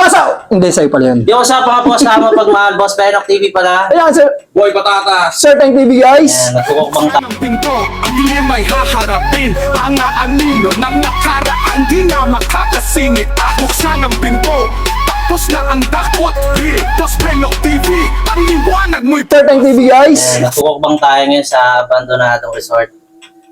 asa... Hindi, sa'yo pala yan. Di ko sa mga boss mo pagmahal, boss Benok TV pala. Ayan, sir. Boy Patatas. Sir Tank TV, guys. Ayan, nagkukukbang tayo. ng pinto Hindi may haharapin Ang aanino ng nakaraan Di na makakasingit buksan ang pinto Tapos na ang dakot Dito sa Penok TV Ang liwanag mo'y Sir Tank TV, guys. Ayan, nagkukukbang tayo ngayon sa abandonadong resort.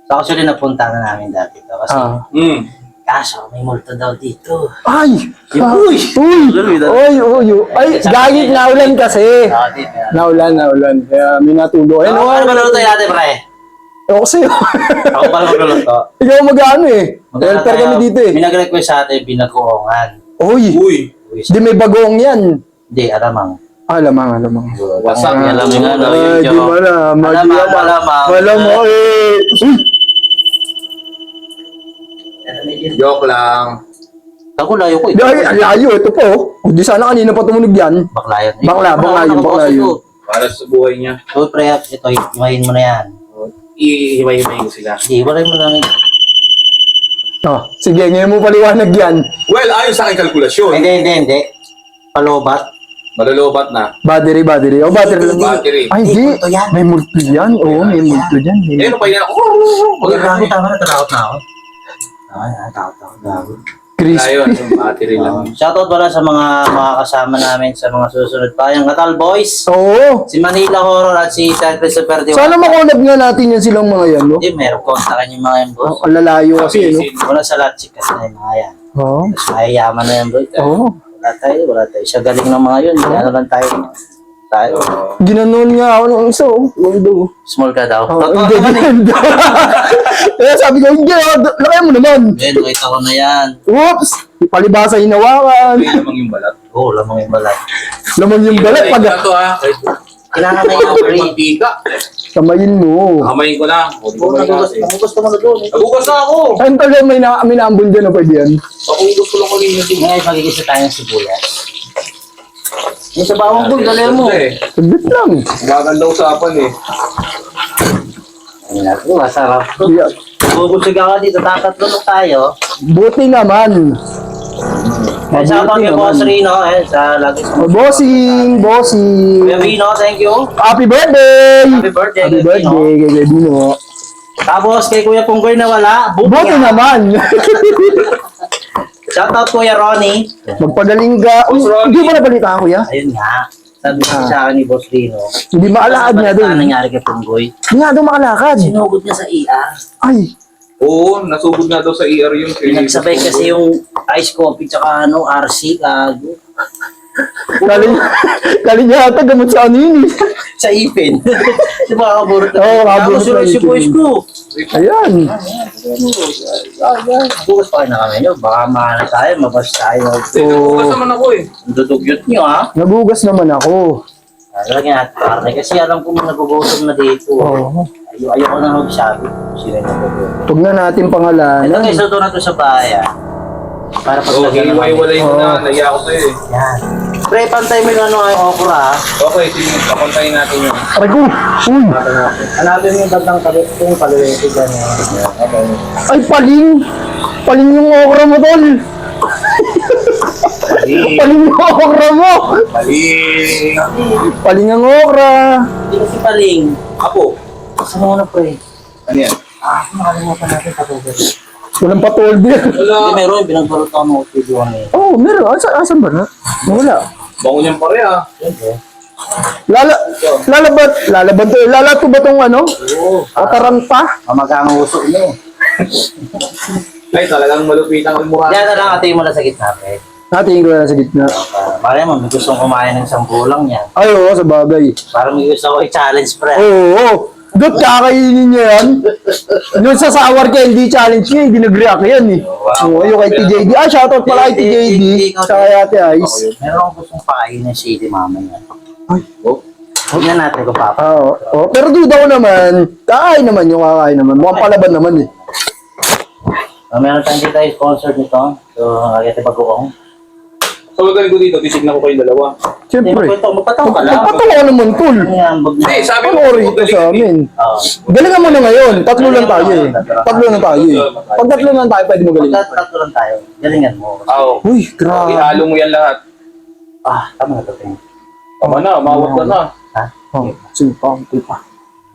So actually, napunta na namin dati to. Kasi, Ah. Hmm. Kaso, may multo daw dito. Ay! Uy! Uy! Uy! Uy. Ay, gagit na ulan kasi. Ah, dito. Naulan, naulan. Kaya may natulo. Ayun, Ano oh, ano ba luluto natin, pre? Ako sa'yo. Ako pala magluluto. Ikaw mag-ano eh. Magkano Helper tayo? kami dito eh. May nag-request sa atin, binagoongan. Uy! Uy. Uy, Di may bagong yan. Hindi, alamang. Ah, lamang, alamang. What's up? Alam mo nga, no, Ay, yung di joke. malam. Malamang, malamang. Malamang eh. Uy! Joke lang. Ako layo ko. eh. Ay, ang layo. Ito po. oh. Di sana kanina pa tumunog yan. Bakla yun. Bakla, bakla yun, bakla yun. Para sa buhay niya. So, pre, ito, himayin mo na yan. Ihiway-hiway ko sila. Hindi, wala mo lang. Ah, sige, ngayon mo paliwanag yan. Well, ayon sa aking kalkulasyon, Hindi, hindi, hindi. Palobat. malulubat na. Battery, battery. Oh, battery. Battery. Ay, hindi. May multo yan. May multo yan. Oo, may multo yan. May Eh, ano pa yan? Huwag gago, tama na, tatakot na ako. Ay, natakot ako, gago. Crispy. Ayun, yung battery lang. Um, shoutout pala sa mga mga kasama namin sa mga susunod pa. Yung Katal Boys, Oo. si Manila Horror at si San Christopher Diwata. Sana makonab nga natin yan silang mga yan, no? Hindi, meron kontakan yung mga yan, boss. Oh, ang lalayo kasi, no? Wala sa lahat, sikas na yung mga yan. Oo. Mas mayayaman na yan, bro. Oo. Wala tayo, wala tayo. Siya galing ng mga yun. Ano lang tayo. Tayo. Ginanon nga ako ng isa, oh. Wando. Small ka daw. Oh, Totoo hindi, naman eh. Kaya sabi ko, hindi, oh, laki mo naman. Eh, nakita ko na yan. Oops! Palibasa hinawakan. Hindi namang yung balat. Oo, oh, lamang yung balat. Laman yung balat pag Ito to ha. Kailangan na yung free. Mantika. kamayin mo. Kamayin ko lang. Oo, ba nagugas, nagugas ko na doon. Nagugas na ako. Ayun talaga may, na, may naambon dyan, oh, pwede yan. Pakugas ko lang kanina. Ngayon, magigisa tayo ng sibuyas. Yung sa bawang boy, dali mo. Eh, Saglit lang. Maganda usapan eh. Ayun ako, masarap. Yeah. Bubusig ako dito, tatatlo tayo. Buti naman. Eh, sa Mabuti kay Boss. Rino, eh, sa lagi sa Oh, bossing, bossing. Kuya Rino, thank you. Happy birthday! Happy birthday, Happy Kuya birthday, kay Bino. Tapos kay Kuya Punggoy na wala, Buti buti na. naman. Shoutout Kuya Ronnie. Magpagaling ka. Uy. Hindi mo nabalita kuya? Ayun nga. Sabi ko Ah. sa akin ni Boss Rino. Hindi maalakad nga Ano doon. nangyari kay Punggoy? Hindi nga doon makalakad. Sinugod niya sa ER. Ay, Oo, nasugod nga daw sa ER yung Pinagsabay kasi yung ice coffee tsaka ano, RC, kago. kali, kali niya ata gamot sa ano yun eh. sa ipin. Di ba kaburot? Oo, kaburot Tapos yung na si ipin. boys ko. Ayan. Bukas pa kayo na kami nyo. Baka mahala tayo, mabas tayo. Nagugas naman ako eh. Ang dudugyot nyo ha. Nagugas naman ako. Lagyan natin parte. Kasi alam ko mga nagugutom na dito. Oo. Ayaw, ayaw ko na magsabi. Sino yung nagugutom. Huwag na natin pangalanan. Ito guys, ito na to sa bahay ah. Para pag na kami. hiway-walay ko na. Ako sa'yo eh. Yan. Pre, pantay mo yung ano ay okra ha. Okay, sige. Papuntayin natin yun. Aray ko. Uy. Hanapin mo yung bandang tabi. Yung paluwete dyan. Okay. Ay, paling. Paling yung okra mo, tol. Mali. Paling yung okra mo. Mali. Paling ang okra. Hindi kasi paling. Apo. Sa mga pre. Ano yan? Ah, nakalimutan natin patubig. Walang patol din. Hindi, Wala. meron. Pinagbalot ako ng OTV eh. Oo, oh, meron. Asa, asan ba na? Wala. Bango niyan pare ah. Lala, lalabat, lalaban to, lalato ba tong ano? Oo. O taranta? Mamagang uso nyo. Ay, talagang malupitan ang mukha. Yan na lang atin mo na sa gitna, pre. Natingin ko na sa gitna. Uh, Mara mo, may gustong kumain ng isang bulang yan. Ay, oo, sa bagay. Parang may gusto ko i-challenge, pre. Oo, oo. Doon kakainin niya yan. Doon sa sour candy challenge niya, hindi nag-react yan eh. Oo, yung kay TJD. Ah, shoutout pala kay TJD. Sa kay Ate Ice. Meron akong gustong pakain ng shady mama niya. Ay, Oh. Huwag na natin ko, Papa. Ah, oo. Oo, pero duda ko naman, kakain naman yung kakain naman. Mukhang palaban naman eh. Uh, meron tayong dito yung sponsor nito. So, agad bagoong. So, magaling ko dito. Tisignan ko kayong dalawa. Hindi, Siyempre. magkwento. Magpatawa ka lang. Magpatawa ka naman, tol. Ano. Hindi, sabi Ano ko. rito sa amin? Oo. Galingan mo na ngayon. Tatlo lang tayo eh. Tatlo lang tayo eh. Pag tatlo lang tayo, pwede mo galingan. Pagkat tatlo lang tayo, galingan mo. Oo. Uy, grabe. Ihalo mo yan lahat. Ah, tama na to. Tama na, umawat ka na. Ha? Oh, simpang pa.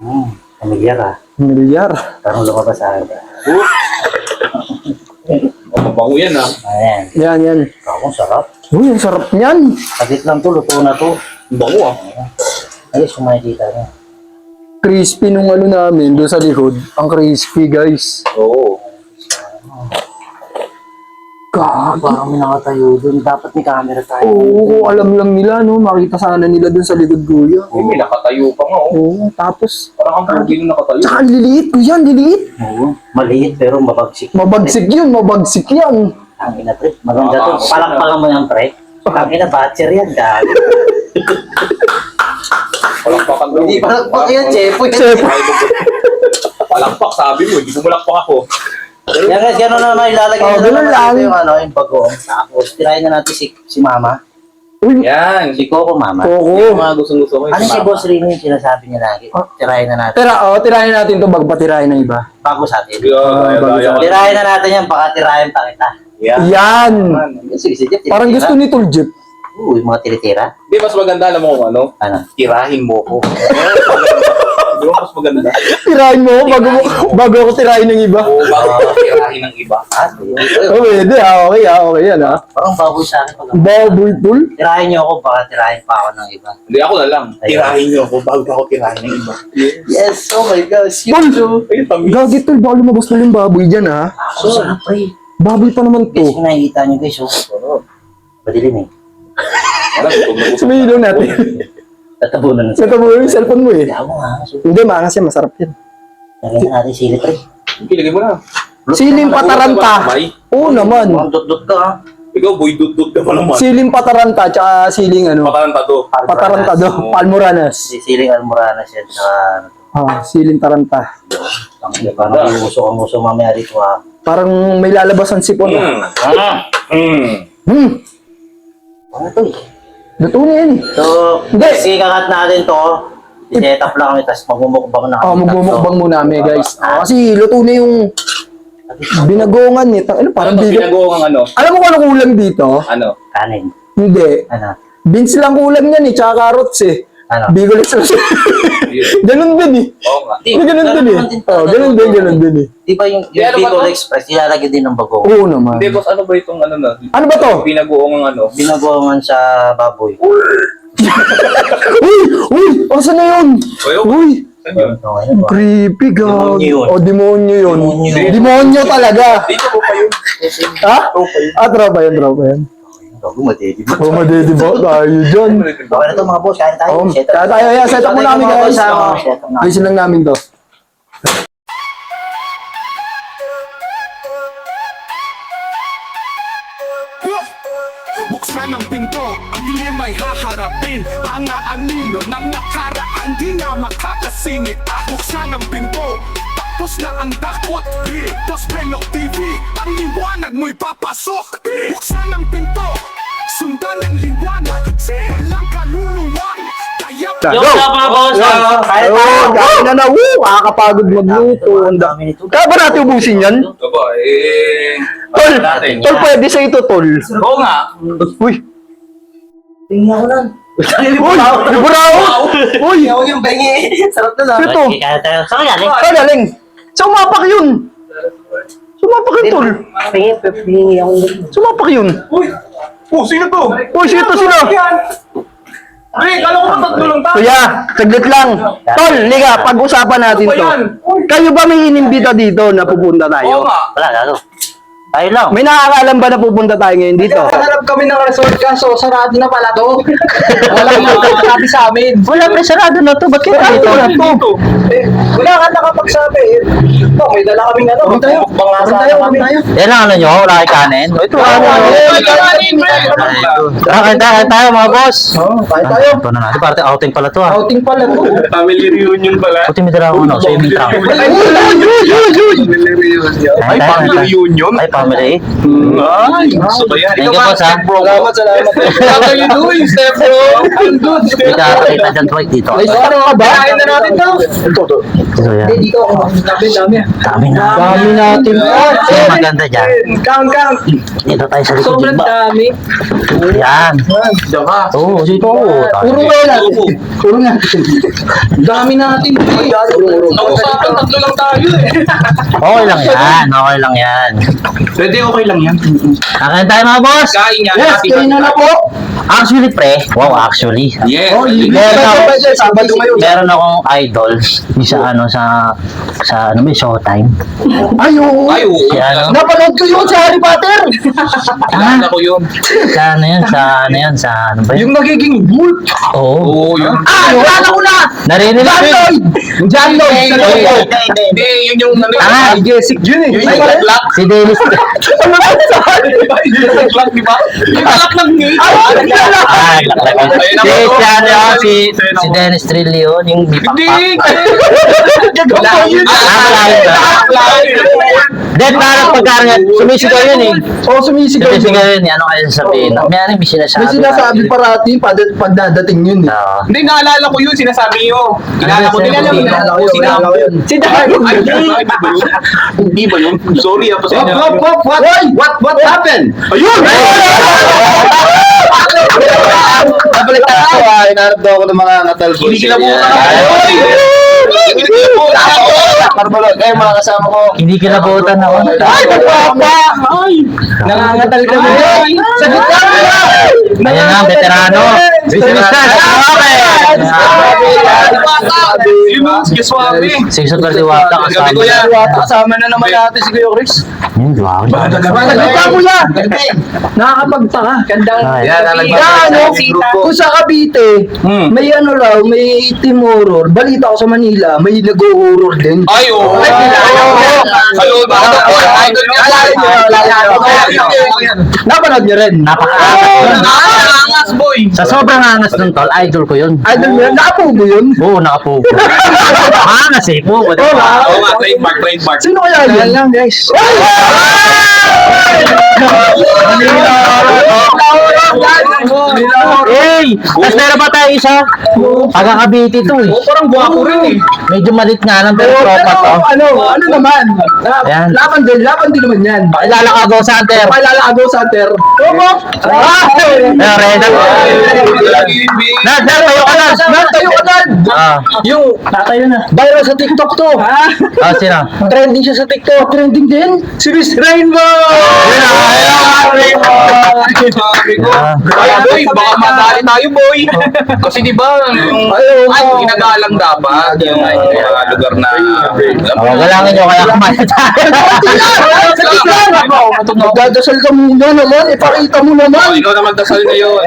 Hmm, pamilyar ah. Milyar. Parang lumabas sa akin. Oh, mabango yan ah. Ayan. Yan, yan. Ako, sarap. Uy, ang sarap niyan. Saglit lang to, luto na to. Ang bango ah. Ayos, kung makikita niya. Crispy nung ano namin doon sa likod. Ang crispy, guys. Oo. Gagi. Parang may nakatayo dun. Dapat may camera tayo. Oo, alam lang nila, no? Makita sana nila doon sa likod, kuya. Eh, may nakatayo pa nga oh. Oo, tapos, Parang ang pogi nung nakatayo. tsaka ang liliit, kuya, ang liliit. Oo. Maliit pero mabagsik. Mabagsik yun, mabagsik yan. Ang ina, pre. Maganda to. Palakpakan mo yan, pre. Ang ina, batcher yan, dahil. Palakpakan daw. Hindi palakpak yan, Chepo. Chef, Palakpak sabi mo, hindi bumulakpak ako. Yan guys, gano'n na, no, ilalagay Oh, na ganun naman lang. natin yung, ano, yung bagoong. Tapos, tirahin na natin si, si Mama. uy, Yan. Si Coco, Mama. Yung mga gustong-gusto ko. Ano si Boss Rino yung sinasabi niya lagi? Tirahin na natin. Tira, oh, tirahin natin to bago pa tirahin ng iba. Bago sa atin. Sa- Tirahin na natin yan, baka tirahin pa kita. Yan. Yan. Sige, sige. titira. Parang gusto ni. Oo, yung mga tiritira. Hindi, mas maganda alam mo kung ano. Ano? Tirahin mo ko. Di ba mas maganda? Tirahin mo, bago, mo- bago ako tirahin ng iba. Oo, bago ka tirahin ng iba. Ah. Oh, pwede, ah, okay, ah, okay, yan, ah. Parang baboy sa akin. Pag Baboy, Tol. tirahin niyo ako, baka tirahin pa ako ng iba. Hindi, ako na lang. Tirahin niyo ako bago ako tirahin ng iba. Yes, oh my gosh. Ay, tamis. gagi, Tol, baka lumabas na yung baboy dyan, ha. So, sarap pre. Baboy pa naman Guys, to. kung nakikita niyo guys, oh. Madilim eh. Sumilaw natin. Tatabunan na Sa tabo yung cellphone mo, eh. Hindi ako nga. Hindi, maangas yan, masarap yan. lagyan na natin sili pre. Ilagay mo na. Siling pataranta. Oo naman. Mukhang dot-dot ka ha. Ikaw, boy, dut-dut ka pa naman. Siling pataranta, tsaka siling ano, Patarantado. patarantado, palmoranas. Si siling almoranas yan. Saka, ano to. Ah, siling taranta. Ang ina, parang uso ang uso mamaya dito ha. Parang may lalabas ang sipon. ah. Mm. Ah! Mm. Hmm, Ano to eh? Luto na yan. eh. So, Hindi. sige kakat natin to. I-set up lang kami, tapos magmumukbang na Oh, kami. magmumukbang muna kami, guys. Ah, kasi luto na yung binagongan eh. Tang- Ano, parang Ano to, ang ano? Alam mo kung ano kulang dito? Ano? Kanin. Hindi. Ano? Beans lang kulang yan eh, tsaka carrots eh. Ano? Bigol express. ganun din eh. Oo nga. Di, ganun din eh. din Oh, talaga ganun din, ganun din eh. Di ba yung, yung ano Bicol to? Express, nilalagyan din ng bagong. Oo naman. Hindi, boss, ano ba itong ano na? Ano ba to? Pinagoong ang ano? Binagongan sa baboy. Uy! Uy! Asa na yun? Uy, oh. Yun? Na ba? Creepy, god. Demonyo yun. O, demonyo yun. Demonyo. Talaga. Dito ko pa yun. Ha? Yun. Ah, tropa yan, tropa yan. Gago, madedi ba? O, madediba tayo dyan. Okay na to mga boss, kain tayo. Oh, Set up. kaya tayo, yeah, set up muna kami guys. Oh. Ayusin lang namin to. Buksan ang pinto, ang ilim ay haharapin Ang aanino ng nakaraan Di na makakasingit Buksan ang pinto, tapos na ang dakot Dito sa Penok TV, ang liwanag mo'y papasok Buksan ang pinto, sundan ang liwanag Walang kaluluwan, kaya Go! Tayo. Oh, kain na na. Woo! Kakapagod magluto. Ang da- dami nito. Kaya ba natin ubusin yan? Ito ba, eh... Tol! natin. Tol, pwede sa ito, tol. Oo nga. Uy! Tingnan ko lang. Uy! Liburao! Uy! Huwag yung bengi. Sarap na lang. Ito. Okay, kaya tayo. Saan galing? Saan galing? Sumapak yun! Sumapak yun, tol. Bengi ako. Sumapak yun. Uy! Oh, sino to? Uy, sino to, sino? Ay, kala ko tatlo lang tayo? Kuya, saglit lang. Tol, liga, pag-usapan natin Ano to. Kayo ba may inimbita dito na pupunta Oo tayo? nga. Wala, gago. Tayo lang. May nakakaalam ba na pupunta tayo ngayon dito? Hanap kami ng resort kaso sarado na pala to. Wala nang nakakasabi sa amin. Wala, pre, sarado na to. Ba't kayo dito? Dito. Eh, wala ka nakapagsabi. Ito, may dala kaming ano. Huwag tayo. Huwag tayo, huwag tayo. Yan ang ano nyo, wala kayo kanin. Ito, ano? Ah, kain tayo, tayo mga boss. Oo, tayo tayo. Ito na natin, parte outing pala to ah. Outing pala to. Family reunion pala. Puti may dala ako, ano, swimming trunk. Family reunion. Ay, Ay, family reunion. Ay, family family. Ay, gusto ko yan. Thank you, boss, ha? Salamat, salamat. What are you doing, step bro? I'm good, Hindi ka nakakita dyan, Dwight, dito. Ay, ano ka ba? Kain na natin to. So, yan. Dito ako. Dami, dami. Dami na. Dami natin. Sino maganda dyan? Kang, kang. Dito tayo sa likod Sobrang dami. Yan. Diyan ka. Oo, dito. Puro nga natin. Puro nga natin. Dami natin. Nausapan, tatlo lang tayo eh. Okay lang yan. Okay lang yan. Pwede okay lang yan. Kakain tayo mga boss. Kain yan. Yes, kayo na na po. Actually, pre. Wow, actually. Yes. Oh, libre. Meron ako, Pwede, Sabado ngayon. meron akong idol. Isa ano sa sa ano ba, Showtime. Ay, oo. Ay, oo. Si ano? Napanood ko yun sa Harry Potter. Kilala ko yun. Sa ano yan? Sa ano yan? Sa ano ba yun? Yung nagiging wolf. Oo. Oo, yun. Ah, wala ko na. Narinig John ko yun. Lloyd. John Lloyd. Hindi, yun yung ano yun. Ah, Jessic yun eh. Yun yung black. Si Dennis. Ano ba sa black, di ba? Yung ng gate. Ay. Ah, laklak. Ayun Si, si, ano. Dennis Trillo, yung di Hindi. Gagawa yun. Ah, Then, parang sumisigaw yun eh. Oo, sumisigaw yun. Sumisigaw yun eh. Ano kaya sasabihin? May ano yung sinasabi? May sinasabi parati pag pagdadating yun eh. Hindi, naalala ko yun, sinasabi nyo. Kilala ko din. Kilala ko yun, kilala ko yun. Si Darko. Ay, hindi ba yun? Hindi ba yun? Sorry, ah, pasensya. What, what, what, what, what happened? Ayun! Nabalik na ako ah. Hinahanap daw ako ng mga muna. Ay, Hindi kila muna. Marmalog. Eh, mga kasama ko. Hindi kilabutan ako. Ay, magpapa! Ay! Nangangatal ka na. Sa gitna mo na! Ayan na, veterano. Business na. Okay. Yun. Six of Diwata kasama. Gabi ko yan. Kasama na naman natin si Kuya Chris. Hmm, wow. Sa gitna mo na! Nakakapagtaka. Ganda. Ay. Yan, ano, kung sa Cavite, Hmm. may ano raw, may team horror. Balita ko sa Manila, may nag-horror din. Ay, oo. Ay, niyo. Napanood niyo rin? Napaka-angas. Nakakaangas, boy. Sa sobrang angas nun, tol, idol ko yun. Idol yan? Nakapugo yun? Oo, nakapugo. Eh, pugo. di Oo, ah. Oo nga, trademark, trademark. Sino kaya yun? lang guys. Hey! Tapos meron pa tayo isa. Taga-Cavite to eh. Parang guwapo rin eh. Medyo malit nga lang, pero tropa to. ano, ano naman? La- Ayan. Laban din, laban din naman yan. Pakilala ka, Go Santer. Pakilala ka Go Santer. Opo! Ah! Pero Renan. Nad, Nad, tayo ka na. Nad, tayo ka Nad! Ah, Yung tatayo na. viral sa TikTok to. Ha? Ah, sino? Trending siya sa TikTok. Trending din. Si Miss Rainbow! Ko, Ah. ay boy, baka madali tayo boy. Kasi di ba, yung Ayaw ay, mo. ginagalang dapat yung mga lugar na Oh, galangin nyo, kaya kumain tayo. Magdadasal ka muna naman. Ipakita mo Oh, naman. ikaw naman dasal ngayon.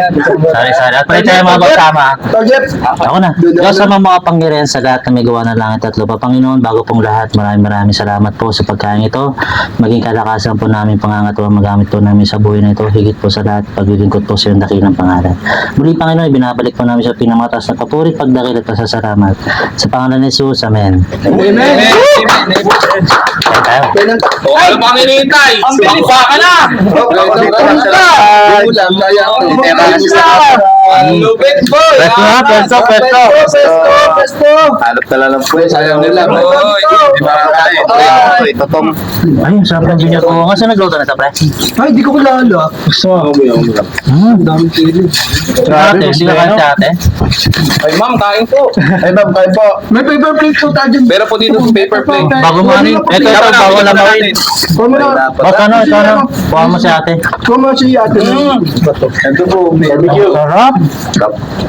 sorry, sorry. At pwede tayo mga bagsama. Target. Ako na. Diyos sa mga mga pangyarihan sa lahat na may gawa ng langit at lupa. Panginoon, bago pong lahat, maraming maraming salamat po sa pagkain ito. Maging kalakasan po namin pangangatawa magamit po namin sa buhay na ito. Higit po sa lahat, paglilingkod po sa iyong dakilang pangalan. Muli, Panginoon, binabalik po namin sa pinamataas na papuri, pagdakil at pasasalamat. Sa pangalan ni Jesus, Amen. Amen. Tayo tayo. O, ano pang hinihintay? Bakba ka na! Ang lupit boy! Pwesto ha, pwesto, pwesto. Pesto, pesto. Hanap na lang po. Sayang nila. Oy, di ba kain? Ay, totong. Ayun, sarap ng binyo ko. Nga saan nagluto na ito, pre? Ay, di ko kilala. Hmm. Dami chili. Ate, hindi ka kain sa ate. Ay ma'am, kain po. Ay, ma'am, kayo po. May paper plate po tayo. Pero po dito sa paper plate. Bago mo ano, ito, ito, bago lang mo. Mo na. Boss, ano, ito, ano? Kuha mo si ate. Kuha mo si ate. Ito po. Barbecue. Sarap.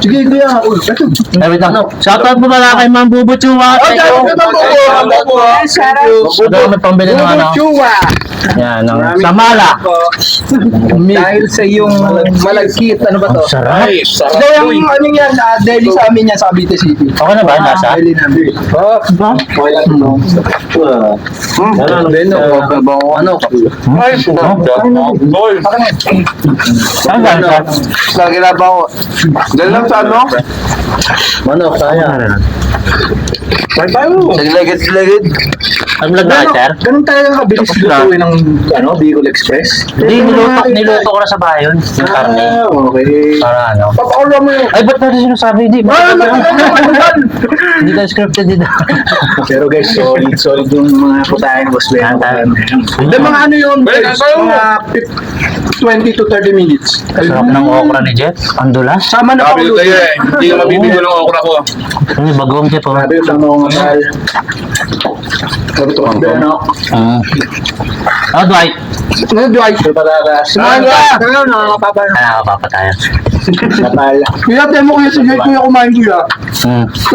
Sige, kuya. Uy, ito. Eh, wait lang. Shoutout mo pala kay Ma'am Bubu Chua. Okay, Thank you. ito po po. Ano may pambili ng ano? Chua. Yan, ng Samala. Dahil sa iyong malagkit, ano ba to? Ang sarap. Sarap Ito yung ano yan, ah, daily sa amin yan sa Cavite City. Okay na ba? Nasa? Daily namin. Oh, Ba? Okay lang no. Ano, ano, ano, ano, Ay, Boy, Saan ba? Saan? Sa ginaba ko. Dahil lang sa ano? Manok, kaya. Saan? Sagligid, sagligid. Nag-vlog na, sir? Ganun talaga kabilis lutuin ng ano, Bicol Express. Hindi, niluto, niluto ko na sa bahay yun. Yung karne. Ah, okay. Para ano. Papakaula mo yun. Ay, ba't natin sinasabi? Hindi, Ah, ano hindi tayo scripted dito. Pero guys, solid, solid yung mga putahe ng Boss. Yan tayo. Hindi, mga ano yun, guys, mo. mga fif- 20 to 30 minutes. Sarap ng okra ni Jet. Ang dulas. Sama na Sabi ko eh, hindi ka mabibigyan ng okra ko. Ano, bagong Jet. Sabi ko, sama ko nga mahal. Sabi ko, ano? Mm. Oh, Dwight. Ano, Dwight? Sa. Samahan ka! Ano, nakakapapa na. Ano, papatayan. Napal. Kuya, tayo mo kuya, sige, kuya, kumain kuya.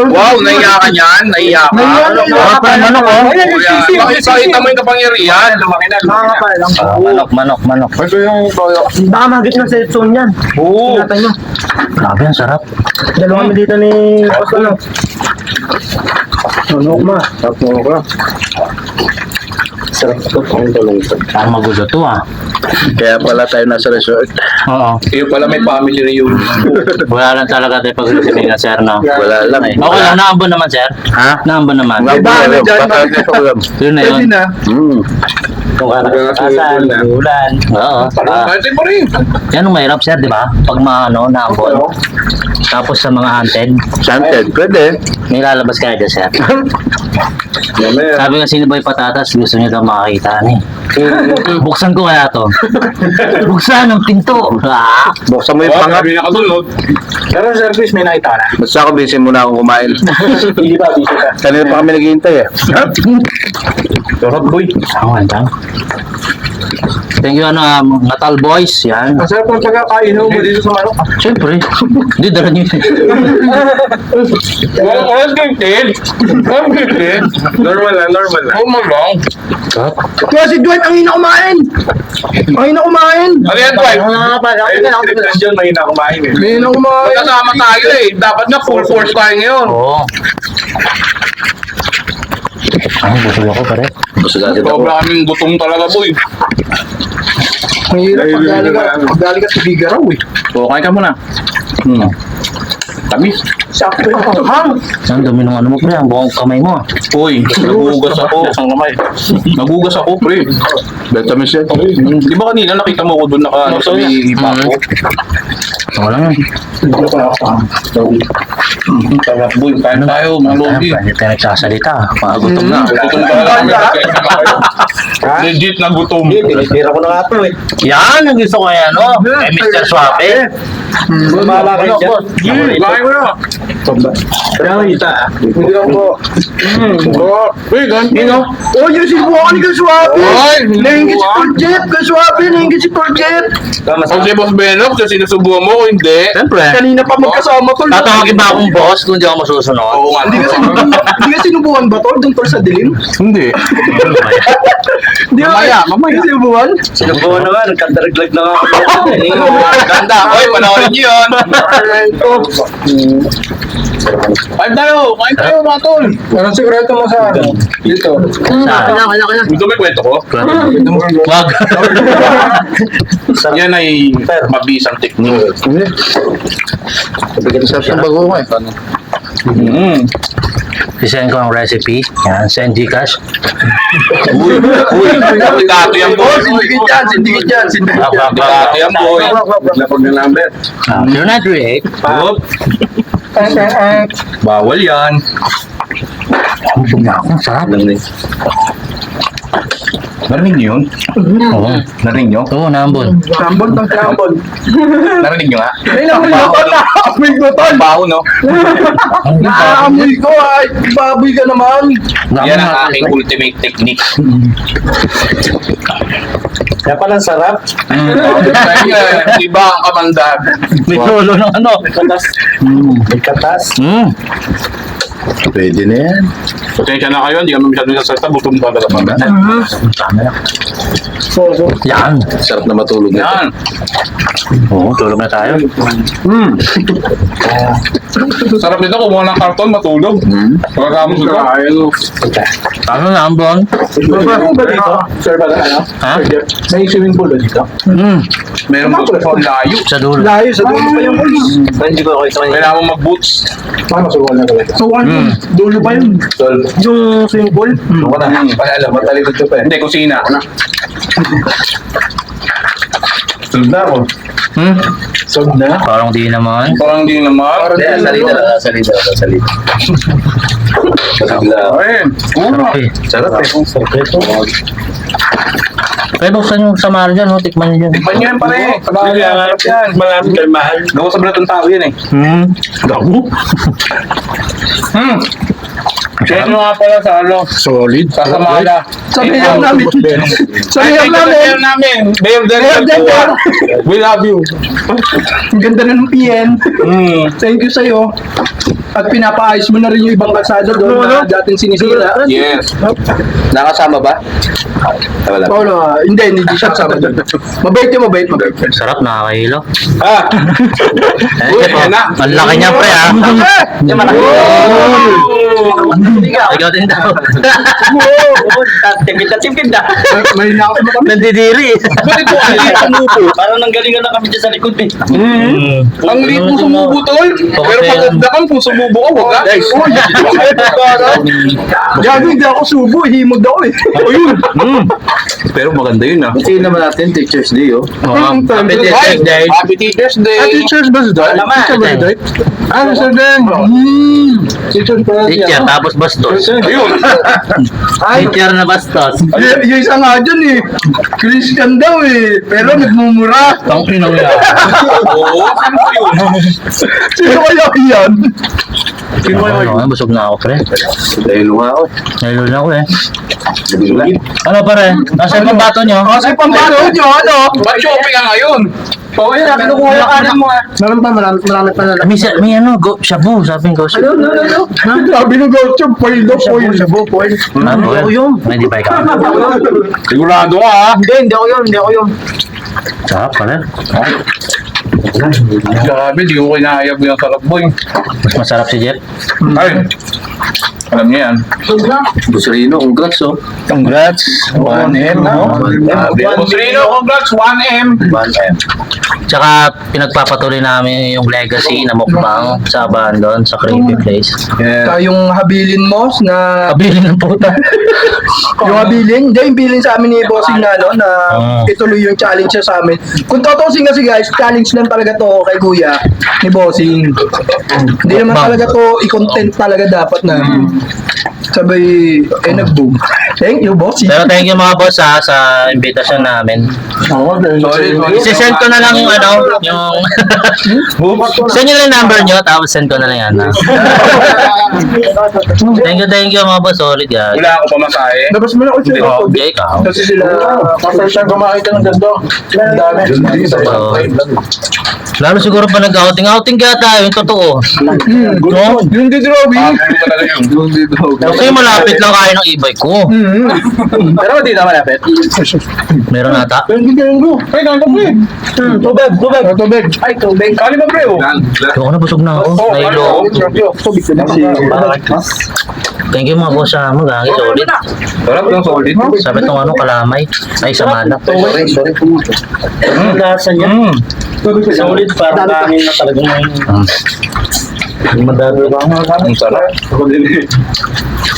Wow, naiya ka niyan, naiya ka. Naiya ka, naiya ka. Ano, ano, oh? Sisi. mo yung kapangyarihan. Nakakapal lang. Ah, manok, manok, manok. Ito yung toyo. Baka magit ng cellphone yan. Oo. Ingatan nyo. Grabe, ang sarap. Dalawa dito ni Boss ano. Ano ma? Sarap mo ka. Sarap ko ang sa. Parang magulo to, ah. Kaya pala tayo nasa resort. Oo. Iyo pala may family reunion. Wala lang talaga tayo pag-usabihin sir, no? Wala lang. Okay lang, naambon naman, sir. Ha? Naambon naman. May bahala dyan. Yun na yun. na. Hmm. Kung karakasan, ulan. Oo. Ah, Pwede mo rin. yan ang mahirap, sir, di ba? Pag maano, naambon. Tapos sa mga haunted, Santed, pwede. may lalabas kayo dyan, sir. Sabi nga sino ba yung patatas, gusto niyo daw makakita ni. Buksan ko kaya to. Buksan ang pinto. Ah! Buksan mo yung Oh, pangat. kami nakasunod. Pero service may nakita na. Basta ako busy muna akong kumain. Hindi ba, busy ka? Kanina pa kami naghihintay eh. Sarap boy. Ako, lang. Thank you, ano, um, Natal Boys. Yan. Masarap ang pagkakain mo dito sa manok. Siyempre. Hindi, dala niyo. Well, well, gifted. Well. Normal lang, normal lang. Normal lang. Kaya si Dwight ang hina kumain. Ang hina kumain. Ano yan, Dwight? Nakakapala. Ay, scripted yun, mahina kumain eh. May hina kumain. Magkasama tayo eh. Dapat na full force tayo ngayon. Oo. Ay, busog ako pare. Busog agad Sobra kaming gutom talaga, boy. Ang hirap pagdali ka. Pagdali ka sa Bigaraw eh. So, kain ka muna. Hmm. Tamis. Sakto yung hang. Ang dami ng ano mo pre, ang buong kamay mo. ah. Uy, nagugas ako. Isang kamay. Nagugas ako, pre. Betamis yan. Hmm, Di ba kanina nakita mo ko doon naka ano, sa may bako? Ako lang yun. Sarap, boy. Kain tayo, mga lodi. Hindi tayo nagsasalita. Mga gutom na. Gutom talaga. Legit na gutom. Tinitira ko na nga ito eh. Yan, ang gusto ko yan, no? Kay Mr. Suape. Bumala kayo dyan. Hmm, Kain mo na. Kaya kita ah. Hindi lang po. Uy, ganti no? Oh, yung sinubukan ni Kaswabe! Oy, Naingit si. Paul Jeff! Kaswabe, naingit si Paul Jeff! Kung si Boss Benok, kasi sinusubukan mo, kung hindi. Siyempre. Kanina pa magkasama tol. Tatawagin ba akong boss kung di ako masusunod? Oo nga. Hindi ka sinubukan, hindi ka sinubukan ba tol? Doon tol sa dilim? Hindi. Hindi Mamaya, mamaya. Hindi ka sinubukan? Sinubukan naman, nagkadaraglag na ako. Ganda. Oy, panoorin niyo yun. Kain tayo, kain tayo, mga tol. Anong sikreto mo sa ano? Dito. Saan? Gusto mo yung kwento ko? Wag. Yan ay mabisang technique. Sarap ng bago ko eh. Mm. Isend ko ang recipe. Yan, send Gcash. Uy, uy, sindikato yan, boy. Sindikit yan, sindikit yan, sindikit yan. Sindikato yan, boy. Lapag na number. 0938. Bawal yan. Ang dumi ako, sarap. Narinig niyo yun? Oo. Narinig niyo? Oo, naambon. Sambon ng sambon. Narinig niyo nga? Ay, naamoy ko! Naamoy ko tol! Baho, no? Naamoy ko ay! Baboy ka naman! Yan ang aking ultimate technique. Kaya pala sarap. Kaya, iba ang kamandag. May solo ng ano. Katas. May katas. Mm. Pwede na yan. Pasensya na kayo, hindi kami masyadong sasalita. Gutom talaga pag. Yan. Sarap na matulog Yan. Oo, tulog na tayo. Hmm. Sarap nito, kumuha ng karton, matulog. Pagkatapos ito. Ano na, ambon? Ano ba dito? Sir, ba ano? Ha? May swimming pool ba dito? Hmm, Meron boots pa layo. sa dulo. Layo sa dulo pa yung boys. Hindi ko okay Kailangan mo mag-boots. Paano sa wala talaga? So, ano? Dulo pa yun. Yung swimming pool. Ako na. Pala, matalikod ko pa. Hindi, kusina. Na ako. Hmm, Sunod na? parang di naman. Parang hindi naman. Hindi, salita lang. Salita lang. Salita. Salita. Ayun. Sarap eh. Sarap eh. Sarap Kaya buksan yung samar dyan, oh, tikman nyo dyan. Tikman nyo yan pare. Sabahan yan. Sarap yan. Maraming kalmahan. Gawa sa balatong tao yan eh. Hmm, gago. Hmm. Nyo nga pala sa ano. Solid. Sa Samala. Sabihan namin. Sabihan namin. Sabihan namin. Mayor Denver. We love you. Ang ganda na ng PN. Hmm. Thank you sa'yo. At pinapaayos mo na rin yung ibang kalsada doon na dating sinisira. Yes. Nakasama ba? Wala. Oo na, hindi, hindi siya sama doon. Mabait yung mabait, mabait. Sarap, nakakahilo. Ah. Eh, Uy, Jeff, yan na. Ang laki niya, pre, ah. Yung malaki. Ikaw din daw. Na tipid na. May na ako kami. Nandidiri. Bakit po ang liit sumubo? Parang nanggalingan na kami dyan sa likod eh. Hmm. Ang liit mo sumubo, tol. Pero paganda ka, kung sumubo ka, wag ka. Gago, hindi ako subo, himog daw eh. Ayun. Pero maganda yun ah. Tingnan naman natin, Teacher's Day oh. Happy Teacher's Day. Happy Teacher's Day. Ah, teacher's? Alaman. Teacher's birthday? Ah, day. Hmm. Teacher, tapos bastos. Ayun. Ay, Teacher na bastos. y- yung isa nga dyan eh. Christian daw eh. Pero nagmumura. Ang inang yan. Oo, ano ba yun? Sino kaya yan? Ano, busog na ako, pre. Dahil nga ako. Nahilo na ako eh. Ano, pare? Nasaan yung bato nyo? Kasi pambato nyo, ano? Ba't shopping ka ngayon? Oo, yun. Kinukuha yung kanan mo ah. Meron pa, marami, marami pa na May, sa- may ano, go, shabu, sabi ko. Ano, ano, ano? Sabi ng Gaucho, foil daw, foil. Sabi, foil. Ano, ako yun. Hindi pa ikaw. Sigurado ka ha? Hindi, hindi ako yun, hindi ako yun. Sarap, pare. Grabe, di ko kinahayag yung sarap boy. Mas masarap si Jeff. Ay, alam niya yan. Busrino, congrats oh. Congrats. 1M, no? Busrino, congrats, 1M. 1M. Tsaka pinagpapatuloy namin yung legacy na mukbang sa abandon, sa creepy place. Saka yung habilin mo na... Kabilin ng puta. Yung habilin, hindi, yung bilin sa amin ni Bossing na, no, na Ah. ituloy yung challenge niya sa amin. Kung tutusin kasi guys, challenge lang talaga to kay Kuya ni Bossing. Hindi naman Bang. talaga to i-content talaga dapat na. Sabay, eh nag-boom. Thank you, Bossing. Pero thank you mga boss ha, sa invitation namin. Solid, solid. Isisend ko na lang yung ano, yung... send nyo lang yung number nyo, tapos send ko na lang yan. Ha? thank you, thank you mga boss. Solid yan. Wala ako pamasahe. Labas mo na ako siya. Oo. Okay, ikaw. Kasi sila, First time kumakita ng ganito. Ang dami. So, lalo siguro pa nag-outing-outing kaya tayo, yung totoo. Yung didrawing. Ah, talaga yun. Kasi malapit lang kaya ng e-bike ko. Pero di naman napit. Meron ata. Yung didrawing. Ay, ganito pre. Tubig, tubig. Tubig. Ay, tubig. Kali ba pre oh? Ako na busog na ako. Oh, Nahilo ako. Tubig ko na. Thank you mga boss ha. Magagi, solid. Sarap ng solid. Sabi tong ano, kalamay. Ay, samala. Sorry, sorry. Ang lasa niya. Mm. Solid parang kanin na talaga ngayon. Madami ba? Ang sarap.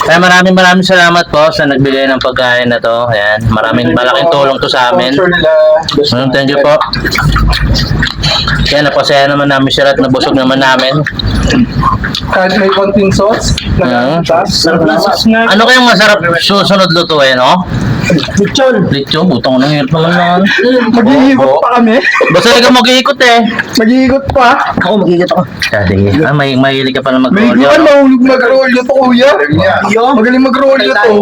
Kaya maraming maraming salamat po sa nagbigay ng pagkain na to. Ayan, maraming malaking tulong to sa amin. Mm, thank you po. Kaya napasaya naman namin sila at nabusog naman namin. Kahit may konting sauce. Mm. Nagatas. Ano kayang masarap susunod lutuin, no? Lechon. Lechon, butong nang hirap naman naman. Mag-iikot pa kami. Basta ka mag-iikot eh. Mag-iikot pa. Ako mag-iikot ako. Ah, sige. Ah, may mahilig ka pala May mag-rolyo. iwan, mahulog mag-rolyo to, kuya. Magaling mag-rolyo to.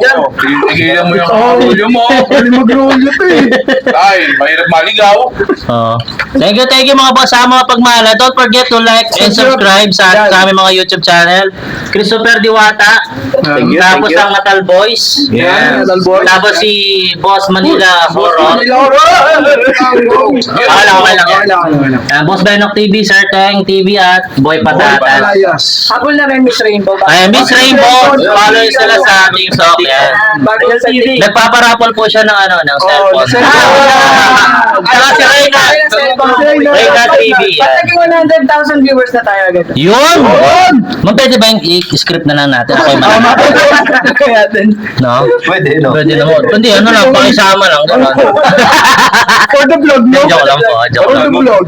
Tigilan mo yung ulo mo. Magaling mag-rolyo to eh. Ay, mahirap maligaw. Oo. Thank you, thank you mga boss sa mga pagmala, don't forget to like and subscribe sa, sa aming mga YouTube channel. Christopher Diwata. Thank you, Tapos thank you. ang Natal Boys. Yan. Natal Boys. Tapos si Boss Manila Horror. Okay lang, okay lang. Uh, Boss Benok TV, Sir Teng TV at Boy Patatan. Habol na rin Miss Rainbow. Ay, Miss Rainbow, follow sila sa TikTok. Yan. Sa TV. Nagpaparapol po siya ng ano, ng cellphone. cellphone. Ah! Saka si Reyna. Reyna TV. Pataging 100,000 viewers na tayo agad. Yun! Ma'am, pwede ba yung i-script na lang natin? Ako yung manana. Kaya din. No? Pwede, no? Pwede naman. Hindi, ano lang, pakisama lang. Ganun. For the vlog, no? joke lang po. Joke For lang. the vlog.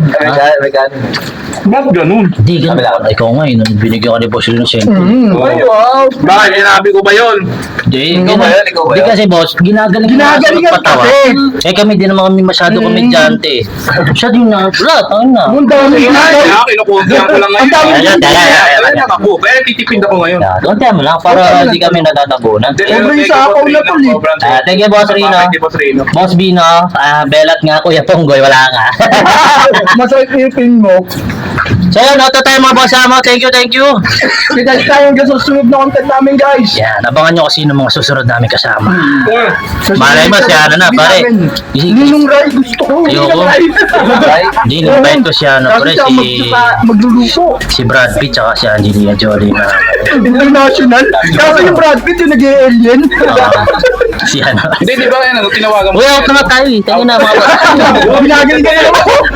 Ba't ganun? Hindi, ganun. Ikaw nga, yun. Binigyan ka ni Boss Lino siyempre. Ay, wow. Bakit sinabi ko ba yun? Hindi, Ikaw ba yan? Ikaw ba Hindi yan? kasi boss, ginagaling Ginagalingan patawa. kasi. Eh kami din naman kami masyado komedyante. Siya din na, wala, tangin na. Ang dami Kaya kinukuntihan ko lang ngayon. Ang dami Ayan, ayan, ayan, ayan. Kaya lang ako. Kaya titipid ako ngayon. Yeah, Konti mo lang para hindi kami natatabunan. Sobrang isapaw na to, eh. Ah, thank you, Boss Rino. Boss Bino, ah, belat nga, Kuya Ponggoy, wala nga. Masakit ipin mo. So yun, auto tayo mga boss mo. Thank you, thank you. Kita tayo hanggang sa susunod na content namin, guys. Yan, abangan nyo kung sino mga susunod namin kasama. Sa Malay mo, si ano na, pare. Ninong Rai, gusto ko. Ayoko. Hindi, invite ko siya, ano, pare, siya, si, magluluto. si Brad Pitt, tsaka si Angelina Jolie na, International. Kasi yung Brad Pitt yung nag-alien. ah, si ano. Hindi, di ba yan? Ano, tinawagan mo? Uy, out naman tayo eh. Tayo na mga boss. Ginagaling ka na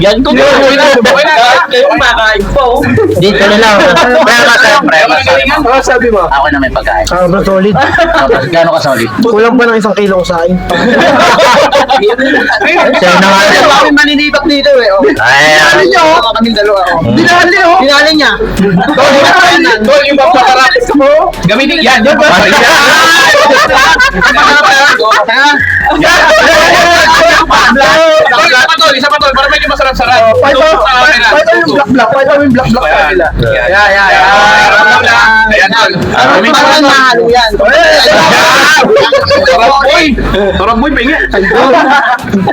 Yan ko. Okay na, okay na. Po. Dito na lang. Prema sa prema. Ano sabi mo? Ako na may pagkain. Ah, bro, solid. Tapos gano'n ka solid? Kulang pa ng isang kilo sa akin. Sa'yo na nga. Kami maninibak dito eh. Oh. Ay, Dinali niya oh. Kaming dalawa. oh. Dinali oh. Pinali niya. Tol, yung magpaparap. Gamitin yan. Yan. Isa pa tol, isa pa tol, para medyo masarap-sarap. Pakita mo, Sa akin na. pakita mo yung black black. Pakita mo yung black black sa Ayan. kanila. Ayan. Yeah, yeah, yeah. Ayan, tol. Gamitin mo. Parang mahalo yan. Sarap boy. Sarap boy, pingi.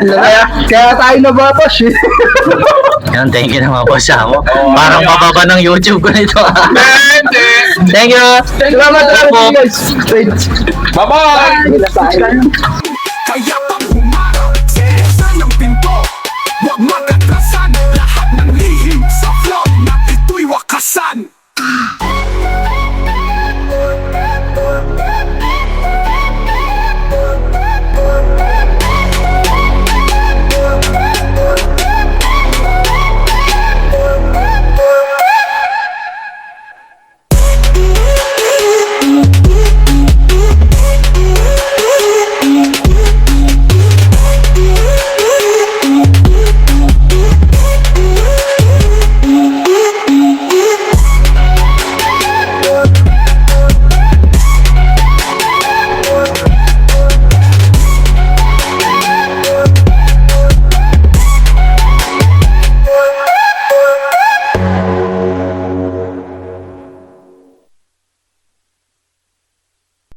Kaya, kaya tayo nababash eh. Yan, thank you na mga boss mo. Parang bababa ng YouTube ko nito. Pwede. Thank you. Salamat. Wait. Bye-bye. Kaya pang humarap Sa ng pinto Huwag magkakita